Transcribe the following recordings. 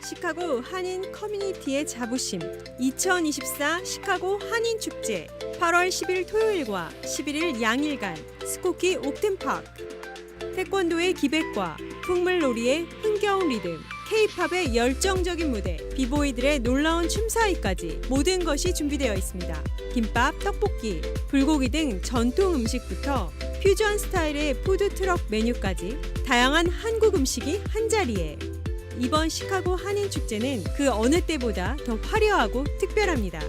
시카고 한인 커뮤니티의 자부심 2024 시카고 한인 축제 8월 10일 토요일과 11일 양일간 스코키 옥텐파크 태권도의 기백과 풍물놀이의 흥겨운 리듬 K-팝의 열정적인 무대, 비보이들의 놀라운 춤사위까지 모든 것이 준비되어 있습니다. 김밥, 떡볶이, 불고기 등 전통 음식부터 퓨전 스타일의 푸드 트럭 메뉴까지 다양한 한국 음식이 한 자리에 이번 시카고 한인 축제는 그 어느 때보다 더 화려하고 특별합니다.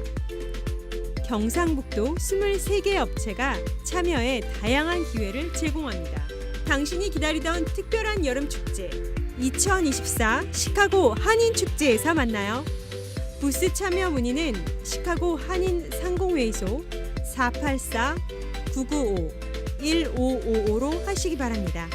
경상북도 23개 업체가 참여해 다양한 기회를 제공합니다. 당신이 기다리던 특별한 여름 축제 2024 시카고 한인 축제에서 만나요. 부스 참여 문의는 시카고 한인 상공회의소 484 995 1555로 하시기 바랍니다.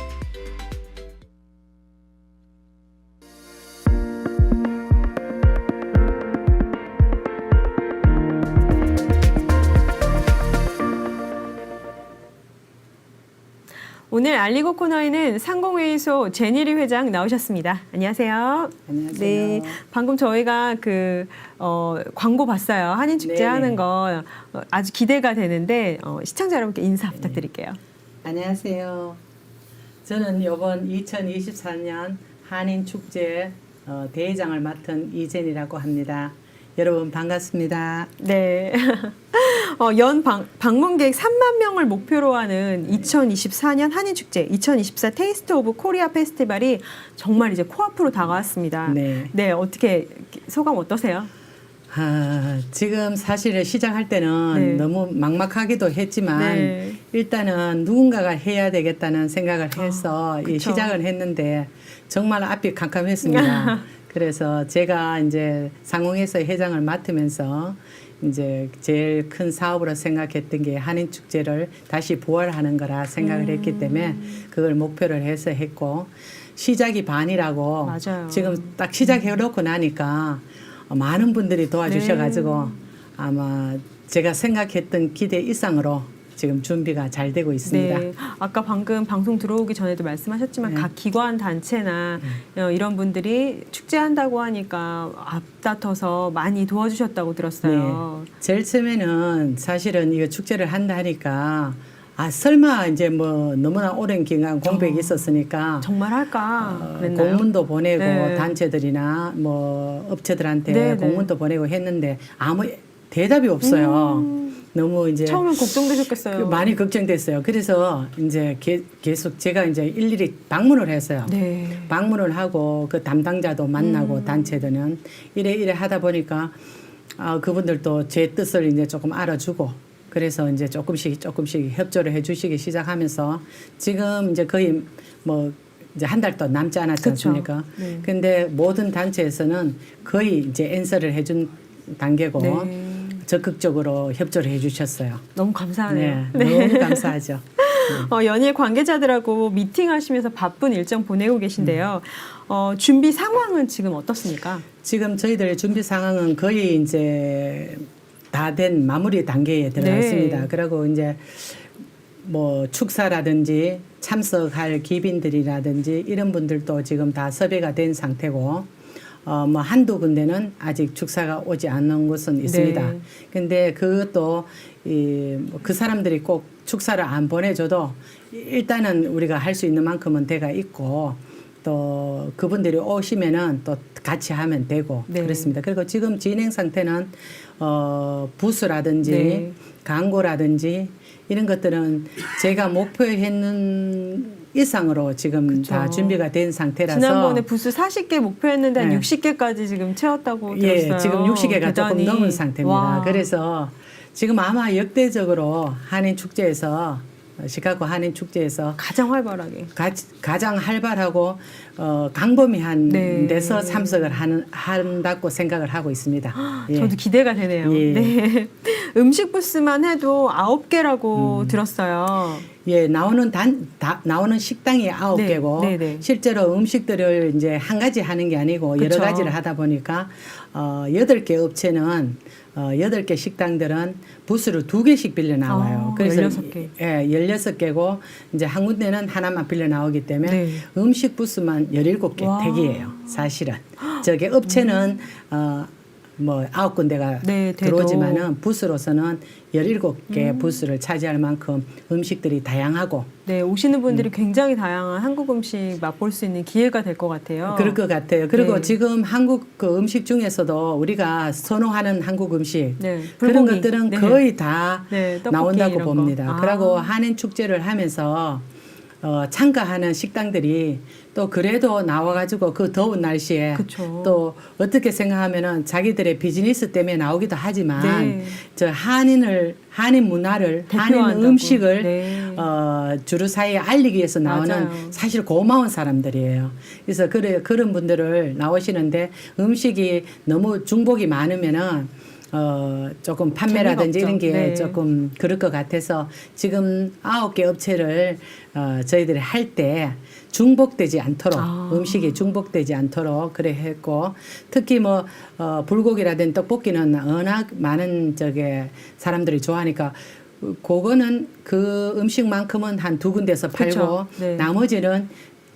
오늘 알리고 코너에는 상공회의소 제니리 회장 나오셨습니다. 안녕하세요. 안녕하세요. 네, 방금 저희가 그 어, 광고 봤어요. 한인 축제 네네. 하는 거 어, 아주 기대가 되는데 어, 시청자 여러분께 인사 네. 부탁드릴게요. 안녕하세요. 저는 이번 2024년 한인 축제 어, 대회장을 맡은 이젠이라고 합니다. 여러분 반갑습니다. 네. 어, 연 방, 방문 객 3만 명을 목표로 하는 2024년 한인 축제 2024 테이스트 오브 코리아 페스티벌이 정말 이제 코앞으로 다가왔습니다. 네. 네, 어떻게 소감 어떠세요? 아, 지금 사실은 시작할 때는 네. 너무 막막하기도 했지만 네. 일단은 누군가가 해야 되겠다는 생각을 해서 이 그쵸. 시작을 했는데 정말 앞이 캄캄했습니다. 그래서 제가 이제 상공에서 회장을 맡으면서 이제 제일 큰 사업으로 생각했던 게 한인 축제를 다시 부활하는 거라 생각을 음. 했기 때문에 그걸 목표를 해서 했고 시작이 반이라고 맞아요. 지금 딱 시작해 놓고 나니까 많은 분들이 도와주셔 가지고 네. 아마 제가 생각했던 기대 이상으로 지금 준비가 잘 되고 있습니다. 네. 아까 방금 방송 들어오기 전에도 말씀하셨지만 네. 각 기관 단체나 어, 이런 분들이 축제한다고 하니까 앞다퉈서 많이 도와주셨다고 들었어요. 네. 제일 처음에는 사실은 이거 축제를 한다 하니까 아 설마 이제 뭐 너무나 오랜 기간 공백이 있었으니까 정말 할까 어? 공문도 보내고 네. 단체들이나 뭐 업체들한테 네, 네. 공문도 보내고 했는데 아무 대답이 없어요. 음. 너무 이제 처음엔 걱정되셨겠어요. 그 많이 걱정됐어요. 그래서 이제 게- 계속 제가 이제 일일이 방문을 했어요. 네. 방문을 하고 그 담당자도 만나고 음. 단체들은 이래 이래 하다 보니까 아, 그분들도 제 뜻을 이제 조금 알아주고 그래서 이제 조금씩 조금씩 협조를 해주시기 시작하면서 지금 이제 거의 뭐 이제 한 달도 남지 않았지. 않습니까? 네. 근데 모든 단체에서는 거의 이제 앤서를 해준 단계고 네. 적극적으로 협조를 해주셨어요. 너무 감사하네요. 네, 너무 감사하죠. 어, 연일 관계자들하고 미팅하시면서 바쁜 일정 보내고 계신데요. 어, 준비 상황은 지금 어떻습니까? 지금 저희들 준비 상황은 거의 이제 다 된 마무리 단계에 들어가 네. 그리고 이제 뭐 축사라든지 참석할 기빈들이라든지 이런 분들도 지금 다 섭외가 된 상태고 어 뭐 한두 군데는 아직 축사가 오지 않는 곳은 있습니다. 네. 근데 그것도 이그 사람들이 꼭 축사를 안 보내줘도 일단은 우리가 할 수 있는 만큼은 돼가 있고 또 그분들이 오시면은 또 같이 하면 되고 네. 그렇습니다. 그리고 지금 진행 상태는 어 부스라든지 네. 광고라든지 이런 것들은 제가 목표했는 이상으로 지금 다 그쵸. 준비가 된 상태라서 지난번에 부스 40개 목표했는데 한 네. 60개까지 지금 채웠다고 예, 들었어요. 지금 60개가 대단히. 조금 넘은 상태입니다. 와. 그래서 지금 아마 역대적으로 한인 축제에서 어, 시카고 한인 축제에서 가장 활발하게. 가, 가장 활발하고 어, 강범위한 네. 데서 참석을 하는 한다고 생각을 하고 있습니다. 예. 저도 기대가 되네요. 예. 네. 음식 부스만 해도 9개라고 음. 들었어요. 예, 나오는 단, 다, 나오는 식당이 아홉 네, 개고 네, 네. 실제로 음식들을 이제 한 가지 하는 게 아니고 여러 그쵸. 가지를 하다 보니까 어, 여덟 개 업체는 어, 여덟 개 식당들은 부스를 두 개씩 빌려 나와요. 아, 16개. 예, 16개고 이제 한 군데는 하나만 빌려 나오기 때문에 네. 음식 부스만 17개 와. 택이에요. 사실은. 저게 업체는 어 뭐 아홉 군데가 네. 들어오지만은 부스로서는 열일곱 개 음. 부스를 차지할 만큼 음식들이 다양하고 네, 오시는 분들이 음. 굉장히 다양한 한국 음식 맛볼 수 있는 기회가 될 것 같아요. 그럴 것 같아요. 그리고 네. 지금 한국 그 음식 중에서도 우리가 선호하는 한국 음식 네, 그런 불고기. 것들은 네. 거의 다 네, 떡볶이 나온다고 이런 거. 봅니다. 아. 그리고 한인 축제를 하면서 어, 참가하는 식당들이 또 그래도 나와가지고 그 더운 날씨에 그쵸. 또 어떻게 생각하면은 자기들의 비즈니스 때문에 나오기도 하지만 네. 저 한인을 한인 문화를 한인 대표한다고. 음식을 네. 어, 주류 사이에 알리기 위해서 나오는 맞아요. 사실 고마운 사람들이에요. 그래서 그래 그런 분들을 나오시는데 음식이 너무 중복이 많으면은 어 조금 판매라든지 이런 게. 네. 조금 그럴 것 같아서 지금 아홉 개 업체를 어 저희들이 할 때 중복되지 않도록 아. 음식이 중복되지 않도록 그래 했고 특히 뭐 어, 불고기라든지 떡볶이는 워낙 많은 저게 사람들이 좋아하니까 그거는 그 음식만큼은 한 두 군데서 팔고. 네. 나머지는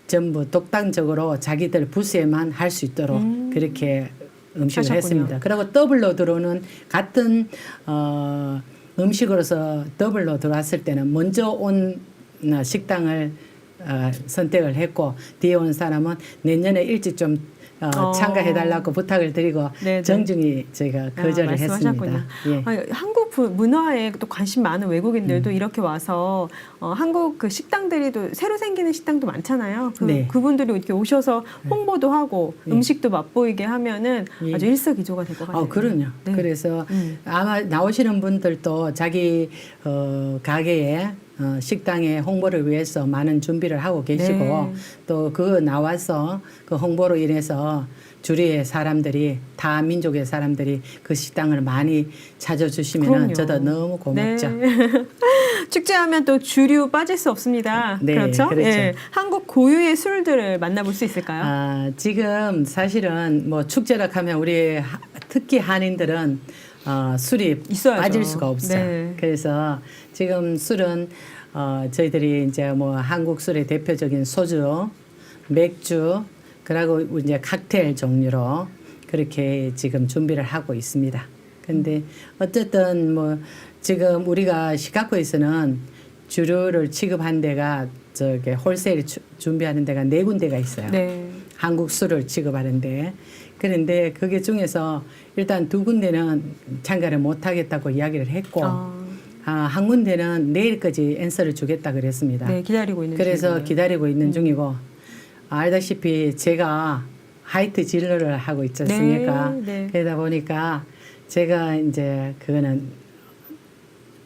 전부 독단적으로 자기들 부스에만 할 수 있도록 음. 그렇게 음식을 하셨군요. 했습니다. 그리고 더블로 들어오는 같은 어, 음식으로서 더블로 들어왔을 때는 먼저 온 어, 식당을 어, 선택을 했고 뒤에 온 사람은 내년에 일찍 좀 어, 어. 참가해달라고 부탁을 드리고 네네. 정중히 저희가 아, 거절을 말씀하셨군요. 했습니다. 예. 아니, 한국 부- 문화에 또 관심 많은 외국인들도 음. 이렇게 와서 어, 한국 그 식당들이 또 새로 생기는 식당도 많잖아요. 그, 네. 그분들이 이렇게 오셔서 홍보도 하고 예. 음식도 맛보이게 하면은 예. 아주 일석이조가 될 것 같아요. 어, 그럼요. 네. 그래서 음. 아마 나오시는 분들도 자기 어, 가게에 어, 식당에 홍보를 위해서 많은 준비를 하고 계시고 네. 또 그 나와서 그 홍보로 인해서 주리의 사람들이 다 민족의 사람들이 그 식당을 많이 찾아주시면. 저도 너무 고맙죠. 네. 축제하면 또 주류 빠질 수 없습니다. 네, 그렇죠? 그렇죠. 예. 한국 고유의 술들을 만나볼 수 있을까요? 아, 지금 사실은 뭐 축제라 하면 우리 하- 특히 한인들은 어, 술이 있어야죠. 빠질 수가 없어. 네. 그래서 지금 술은 어, 저희들이 이제 뭐 한국 술의 대표적인 소주, 맥주, 그리고 이제 칵테일 종류로 그렇게 지금 준비를 하고 있습니다. 근데 어쨌든 뭐 지금 우리가 시카고에서는 주류를 취급한 데가 저게 홀세일 주- 준비하는 데가 네 군데가 있어요. 네. 한국 술을 취급하는데 그런데 그게 중에서 일단 두 군데는 참가를 못 하겠다고 이야기를 했고 아, 아, 한 군데는 내일까지 앤서를 주겠다 그랬습니다. 네, 기다리고 있는 그래서 중이고요. 기다리고 있는 중이고 알다시피 제가 하이트 진로를 하고 있지 않습니까? 네, 네. 그러다 보니까 제가 이제 그거는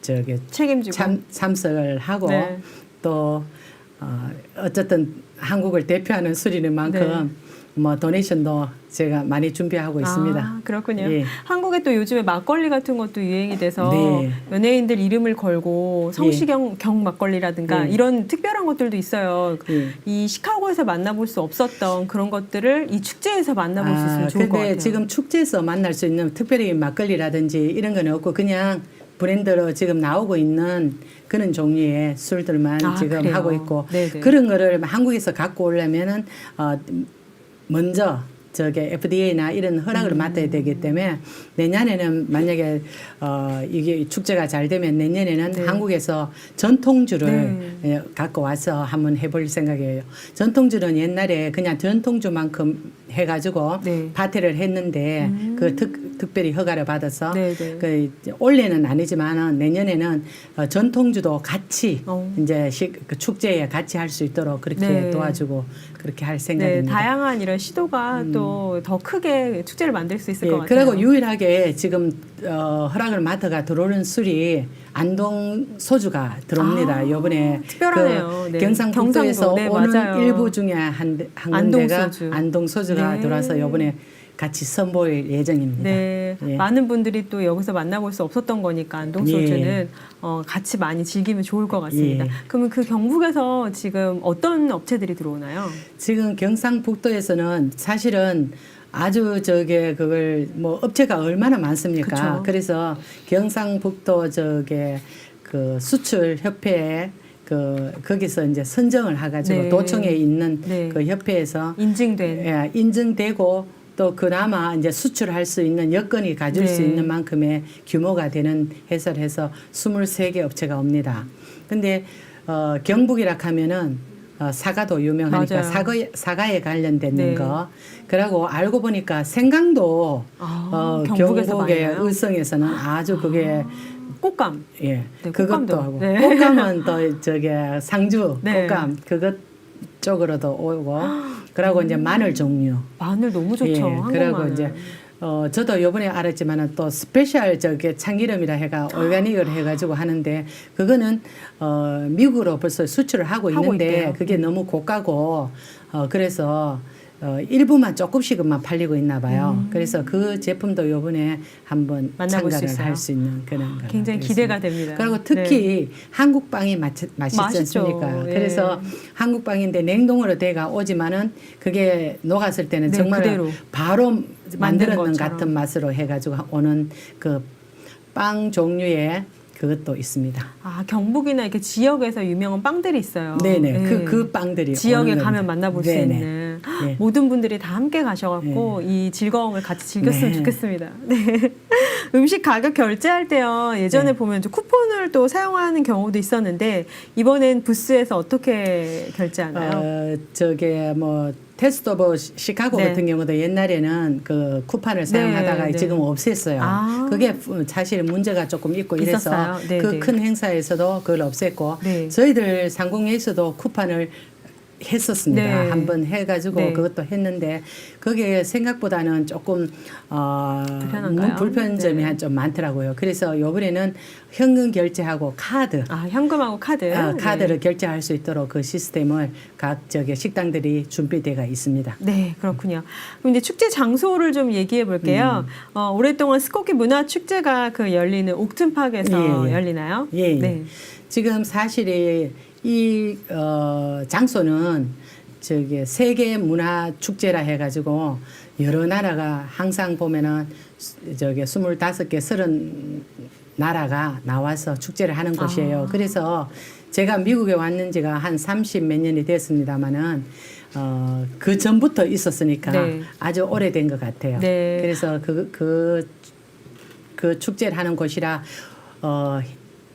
저기 책임지고 참, 참석을 하고 네. 또 어, 어쨌든 한국을 대표하는 술이는 만큼 뭐 도네이션도 제가 많이 준비하고 있습니다. 네. 아, 그렇군요. 예. 한국에 또 요즘에 막걸리 같은 것도 유행이 돼서 네. 연예인들 이름을 걸고 성시경 경 막걸리라든가 예. 이런 특별한 것들도 있어요. 예. 이 시카고에서 만나볼 수 없었던 그런 것들을 이 축제에서 만나볼 수 있으면 좋을 것 같아요. 지금 축제에서 만날 수 있는 특별히 막걸리라든지 이런 건 없고 그냥 브랜드로 지금 나오고 있는 그런 종류의 술들만 아, 지금 그래요? 하고 있고 네네. 그런 거를 한국에서 갖고 오려면은 어 먼저 저게 FDA나 이런 허락을 음. 맡아야 되기 때문에 내년에는 만약에 어 이게 축제가 잘 되면 내년에는 네. 한국에서 전통주를 네. 예, 갖고 와서 한번 해볼 생각이에요. 전통주는 옛날에 그냥 전통주만큼 해가지고 네. 파티를 했는데 음. 그 특, 특별히 허가를 받아서 네, 네. 그 올해는 아니지만은 내년에는 어, 전통주도 같이 어. 이제 시, 그 축제에 같이 할 수 있도록 그렇게 네. 도와주고 그렇게 할 네, 생각입니다. 다양한 이런 시도가 또더 크게 축제를 만들 수 있을 예, 것 같아요. 그리고 유일하게 지금 어, 허락을 맡아가 들어오는 술이 안동 소주가 들어옵니다. 아, 요번에 특별하네요. 그 네. 경상북도에서 경상도, 네, 오는 맞아요. 일부 중에 한, 한 안동 군데가 소주. 안동 소주가 네. 들어와서 요번에 같이 선보일 예정입니다. 네, 예. 많은 분들이 또 여기서 만나볼 수 없었던 거니까 안동 예. 소주는 어, 같이 많이 즐기면 좋을 것 같습니다. 예. 그러면 그 경북에서 지금 어떤 업체들이 들어오나요? 지금 경상북도에서는 사실은 아주 저게 그걸 뭐 업체가 얼마나 많습니까? 그쵸. 그래서 경상북도 저게 그 수출 협회에 그 거기서 이제 선정을 해가지고 네. 도청에 있는 네. 그 협회에서 인증된 예, 인증되고 또 그나마 이제 수출할 수 있는 여건이 가질 수 네. 있는 만큼의 규모가 되는 회사를 해서 23개 업체가 옵니다. 근데 어, 경북이라 하면은 어, 사과도 유명하니까 맞아요. 사과, 사과에 관련된 네. 거. 그러고 알고 보니까 생강도 아, 어, 경북에서 경북의 나요? 의성에서는 아주 그게 꽃감. 예 네, 그것도. 하고 네. 꽃감은 또 저게 상주 네. 꽃감 그것 쪽으로도 오고 그러고 이제 마늘 종류 마늘 너무 좋죠. 예, 그리고 마늘. 이제 어 저도 요번에 알았지만은 또 스페셜 저게 참기름이라 해가 올가닉을 해가지고 하는데 그거는 어 미국으로 벌써 수출을 하고 하고 있는데 있대요. 그게 너무 고가고 어 그래서 어 일부만 조금씩만 팔리고 있나 봐요. 그래서 그 제품도 요번에 한번 음. 수 참가를. 할 수 있는 그런 거 굉장히 기대가 됩니다. 그리고 특히 네. 한국 빵이 맛, 맛있지. 않습니까? 예. 그래서 한국 빵인데 냉동으로 돼가 오지만은 그게 녹았을 때는 네, 정말 그대로. 바로 만들었는. 같은 맛으로 해가지고 오는 그 빵 종류의 그것도 있습니다. 아 경북이나 이렇게 지역에서 유명한 빵들이 있어요. 네네. 네. 그, 그 빵들이. 지역에 가면 겁니다. 만나볼 수 네네. 있는 네. 모든 분들이 다 함께 가셔갖고 이 즐거움을 같이 즐겼으면 네. 좋겠습니다. 네. 음식 가격 결제할 때요 예전에 네. 보면 쿠폰을 또 사용하는 경우도 있었는데 이번엔 부스에서 어떻게 결제하나요? 어, 저게 뭐 테스트 오브 시카고 네. 같은 경우도 옛날에는 그 쿠판을 사용하다가 네. 지금 없앴어요. 아. 그게 사실 문제가 조금 있고 이래서. 네, 네. 그큰 행사에서도 그걸 없앴고 네. 저희들 상공회에서도 쿠판을 했었습니다. 네. 한번 해가지고 네. 그것도 했는데 그게 생각보다는 조금 어, 불편한가요? 불편점이 네. 좀 많더라고요. 그래서 이번에는 현금 결제하고 카드 아 현금하고 카드. 아, 네. 카드를 결제할 수 있도록 그 시스템을 각 저기 식당들이 준비되어 있습니다. 네, 그렇군요. 그럼 이제 축제 장소를 좀 얘기해 볼게요. 음. 어, 오랫동안 스코키 문화 축제가 그 열리는 옥튼파크에서 예, 예. 열리나요? 예, 예. 네. 지금 사실이 이 어, 장소는 저기 세계 문화 축제라 해가지고 여러 나라가 항상 보면은 수- 저기 스물다섯 개 서른 나라가 나와서 축제를 하는 아. 곳이에요. 그래서 제가 미국에 왔는 지가 한 30 몇 년이 됐습니다마는 어, 그 전부터 있었으니까 네. 아주 오래된 것 같아요. 네. 그래서 그, 그, 그 축제를 하는 곳이라 어,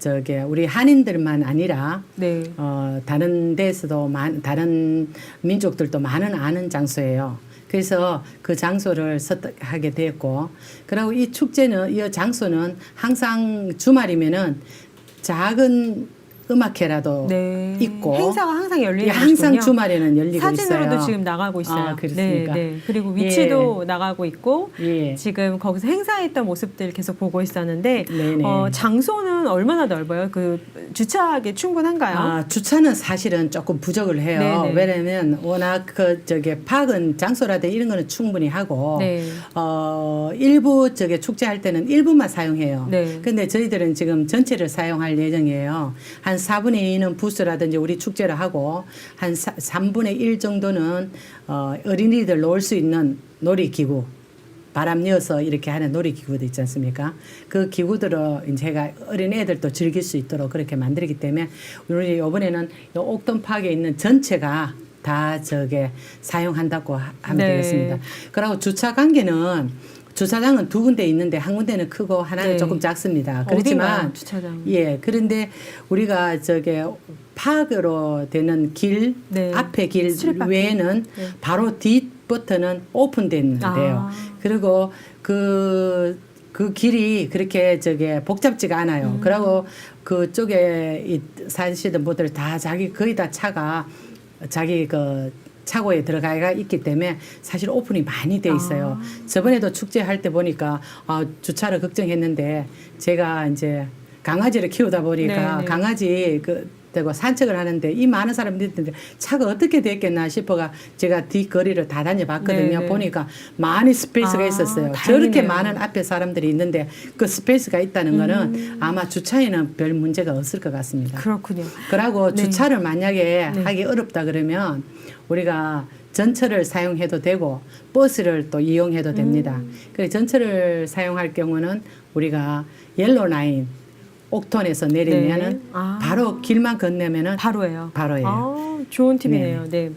저게 우리 한인들만 아니라 네. 어, 다른 데서도 많, 다른 민족들도 많은 아는 장소예요. 그래서 그 장소를 선택하게 됐고, 그리고 이 축제는, 이 장소는 항상 주말이면은 작은 음악회라도 네. 있고, 행사가 항상 열리는 예, 항상 곳이군요. 주말에는 열리고 사진으로도 있어요. 지금 나가고 있어요. 아, 그렇습니까? 네, 네. 그리고 위치도 나가고 있고 예. 지금 거기서 행사했던 모습들 계속 보고 있었는데 네네. 어, 장소는 얼마나 넓어요? 그 주차하기 충분한가요? 아, 주차는 사실은 조금 부족을 해요. 네네. 왜냐면 워낙 그 저기 파악은 장소라든 이런 거는 충분히 하고 네. 어 일부 저기 축제할 때는 일부만 사용해요. 네. 근데 저희들은 지금 전체를 사용할 예정이에요. 한 4분의 2는 부스라든지 우리 축제를 하고 한 사, 3분의 1 정도는 어 어린이들 놀 수 있는 놀이기구 바람 넣어서 이렇게 하는 놀이기구도 있지 않습니까? 그 기구들을 제가 어린 애들도 즐길 수 있도록 그렇게 만들기 때문에 우리 이번에는 이 옥동파크에 있는 전체가 다 저게 사용한다고 하- 하면 네. 되겠습니다. 그리고 주차 관계는 주차장은 두 군데 있는데 한 군데는 크고 하나는 네. 조금 작습니다. 그렇지만 주차장. 예 그런데 우리가 저게 파크로 되는 길 네. 앞에 길 스트릿 파킹. 외에는 네. 바로 뒷부터는 오픈됐는데요. 아. 그리고 그, 그 길이 그렇게 저게 복잡지가 않아요. 음. 그리고 그쪽에 이 사시던 분들 다 자기 거의 다 차가 자기 그 차고에 들어가 있기 때문에 사실 오픈이 많이 돼 있어요. 저번에도 축제할 때 보니까 아, 주차를 걱정했는데 제가 이제 강아지를 키우다 보니까 네, 네. 강아지 그 되고 산책을 하는데 이 많은 사람들이 있는데 차가 어떻게 됐겠나 싶어가 제가 뒷거리를 다 다녀봤거든요. 네, 네. 보니까 많이 스페이스가 아, 있었어요. 다행이네요. 저렇게 많은 앞에 사람들이 있는데 그 스페이스가 있다는 음. 거는 아마 주차에는 별 문제가 없을 것 같습니다. 그렇군요. 그러고 네. 주차를 만약에 네. 하기 어렵다 그러면 우리가 전철을 사용해도 되고 버스를 또 이용해도 됩니다. 음. 그래 전철을 사용할 경우는 우리가 옐로 라인 옥톤에서 내리면은 네. 아. 바로 길만 건너면은 바로예요. 바로예요. 아, 좋은 팁이네요. 네.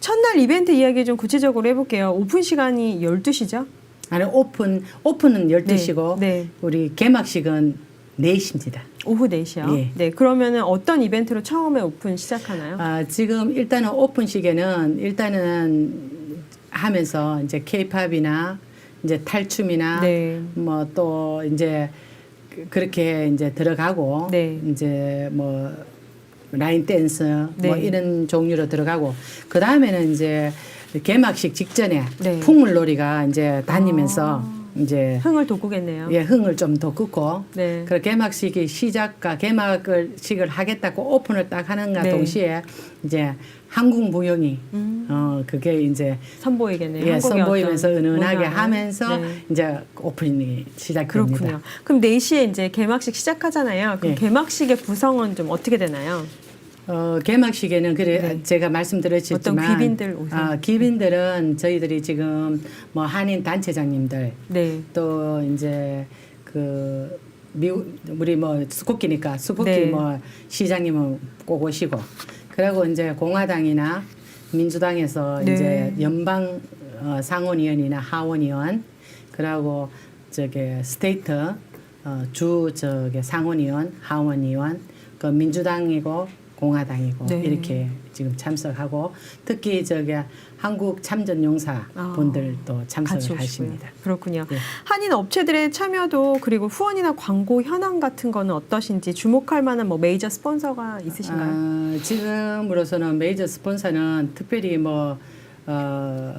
첫날 이벤트 이야기 좀 구체적으로 해볼게요. 오픈 시간이 12시죠? 아니 오픈 오픈은 12시고 네. 우리 개막식은 4시입니다. 오후 4시요? 예. 네. 그러면은 어떤 이벤트로 처음에 오픈 시작하나요? 아, 지금 일단은 오픈 시계는 일단은 하면서 이제 케이팝이나 이제 탈춤이나 네. 뭐 또 이제 그- 그렇게 이제 들어가고 네. 이제 뭐 라인 댄스 뭐 네. 이런 종류로 들어가고 그 다음에는 이제 개막식 직전에 네. 풍물놀이가 이제 다니면서 이제 흥을 돋구겠네요. 예 흥을 좀 더 긋고 네. 그 개막식이 시작과 개막을 식을 하겠다고 오픈을 딱 하는가 네. 동시에 이제 한국 무용이 음, 어 그게 이제 선보이겠네요. 예 선보이면서 은은하게 문화를. 하면서 네. 이제 오픈이 시작됩니다. 그렇군요. 그럼 4시에 이제 개막식 시작하잖아요. 그럼 예. 개막식의 구성은 좀 어떻게 되나요? 어, 개막식에는 그래 네. 제가 말씀드렸지만 어떤 귀빈들 오세요? 아, 귀빈들은 저희들이 지금 뭐 한인 단체장님들 네. 또 이제 그 미국 우리 뭐 스코키니까 스코키 네. 뭐 시장님은 꼭 오시고 그리고 이제 공화당이나 민주당에서 네. 이제 연방 어, 상원의원이나 하원의원 그리고 저게 스테이트 어, 주 저게 상원의원 하원의원 그 민주당이고 공화당이고 네. 이렇게 지금 참석하고 특히 저게 한국 참전용사 아, 분들도 참석을. 하십니다. 그렇군요. 네. 한인 업체들의 참여도 그리고 후원이나 광고 현황 같은 거는 어떠신지 주목할 만한 뭐 메이저 스폰서가 있으신가요? 아, 지금으로서는 메이저 스폰서는 특별히 뭐 어,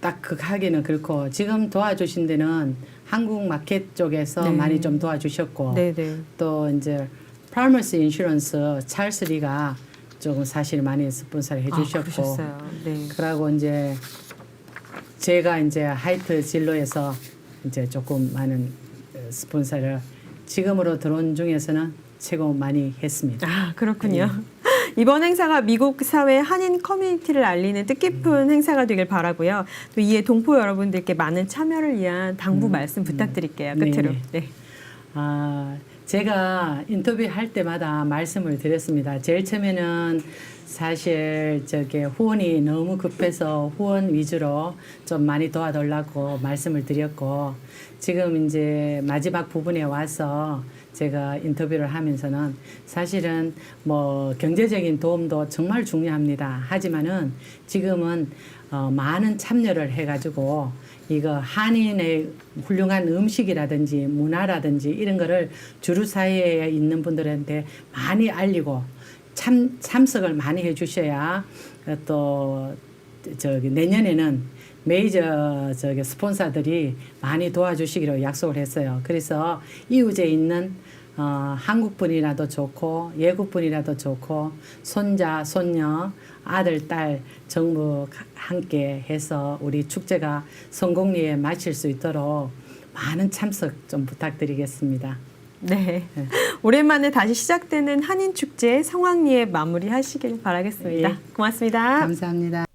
딱 극하기는 그렇고 지금 도와주신 데는 한국 마켓 쪽에서 네. 많이 좀 도와주셨고 네, 네. 또 이제 파머스 인슈런스 찰스 리가 조금 사실 많이 스폰서를 아, 해주셨고 그러셨어요. 네. 그러고 이제 제가 이제 하이트 진로에서 이제 조금 많은 어, 스폰서를 지금으로 들어온 중에서는 최고 많이 했습니다. 아, 그렇군요. 네. 이번 행사가 미국 사회 한인 커뮤니티를 알리는 뜻깊은 행사가 되길 바라고요. 또 이에 동포 여러분들께 많은 참여를 위한 당부 말씀 부탁드릴게요. 끝으로. 음. 네네. 네. 아, 제가 인터뷰 할 때마다 말씀을 드렸습니다. 제일 처음에는 사실 저게 후원이 너무 급해서 후원 위주로 좀 많이 도와달라고 말씀을 드렸고 지금 이제 마지막 부분에 와서 제가 인터뷰를 하면서는 사실은 뭐 경제적인 도움도 정말 중요합니다. 하지만은 지금은 어, 많은 참여를 해가지고 이거 한인의 훌륭한 음식이라든지 문화라든지 이런 거를 주류 사회에 있는 분들한테 많이 알리고 참 참석을 많이 해주셔야 어, 또 저기 내년에는 메이저 저기 스폰서들이 많이 도와주시기로 약속을 했어요. 그래서 이웃에 있는 어, 한국 분이라도 좋고 외국 분이라도 좋고 손자 손녀 아들 딸 전부 가- 함께 해서 우리 축제가 성공리에 마칠 수 있도록 많은 참석 좀 부탁드리겠습니다. 네. 오랜만에 다시 시작되는 한인 축제 성황리에 마무리하시길 바라겠습니다. 예. 고맙습니다. 감사합니다.